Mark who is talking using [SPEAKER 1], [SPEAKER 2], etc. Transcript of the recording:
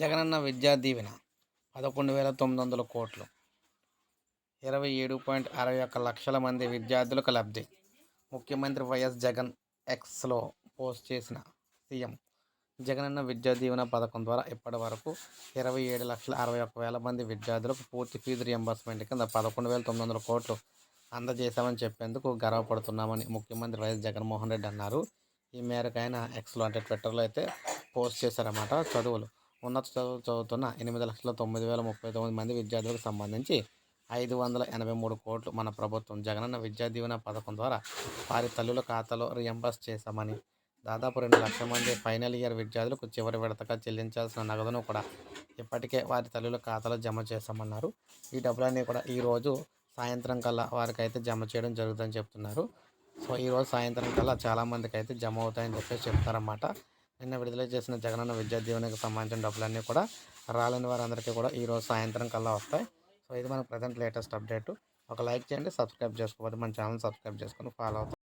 [SPEAKER 1] జగనన్న విద్యా దీవెన పదకొండు వేల తొమ్మిది వందల కోట్లు. ఇరవై ఏడు పాయింట్ అరవై ఒక్క లక్షల మంది విద్యార్థులకు లబ్ధి. ముఖ్యమంత్రి వైఎస్ జగన్ ఎక్స్లో పోస్ట్ చేసిన సీఎం జగనన్న విద్యా దీవెన పథకం ద్వారా ఇప్పటి వరకు ఇరవై ఏడు లక్షల అరవై ఒక్క వేల మంది విద్యార్థులకు పూర్తి ఫీజు రియంబర్స్మెంట్ కింద పదకొండు వేల తొమ్మిది వందల కోట్లు అందజేశామని చెప్పేందుకు గర్వపడుతున్నామని ముఖ్యమంత్రి వైఎస్ జగన్మోహన్ రెడ్డి అన్నారు. ఈ మేరకు ఆయన ఎక్స్లో అంటే ట్విట్టర్లో అయితే పోస్ట్ చేశారన్నమాట చదువులు. ఉన్నత చదువులు చదువుతున్న ఎనిమిది లక్షల తొమ్మిది వేల ముప్పై తొమ్మిది మంది విద్యార్థులకు సంబంధించి ఐదు వందల ఎనభై మూడు కోట్లు మన ప్రభుత్వం జగనన్న విద్యా దీవెన పథకం ద్వారా వారి తల్లుల ఖాతాలో రియంబర్స్ చేశామని. దాదాపు రెండు లక్షల మంది ఫైనల్ ఇయర్ విద్యార్థులకు చివరి విడతగా చెల్లించాల్సిన నగదును కూడా ఇప్పటికే వారి తల్లుల ఖాతాలో జమ చేశామన్నారు. ఈ డబ్బులన్నీ కూడా ఈరోజు సాయంత్రం కల్లా వారికి అయితే జమ చేయడం జరుగుతుందని చెప్తున్నారు. సో ఈరోజు సాయంత్రం కల్లా చాలామందికి అయితే జమ అవుతాయని చెప్పేసి చెప్తారన్నమాట. నిన్న విడుదల చేసిన జగనన్న విద్యా దీవెనకు సంబంధించిన డబ్బులన్నీ కూడా రాలేని వారందరికీ కూడా ఈరోజు సాయంత్రం కల్లా వస్తాయి. సో ఇది మనకు ప్రజెంట్ లేటెస్ట్ అప్డేట్ ఒక లైక్ చేయండి సబ్స్క్రైబ్ చేసుకోవద్దు. మన ఛానల్ సబ్స్క్రైబ్ చేసుకొని ఫాలో అవుతుంది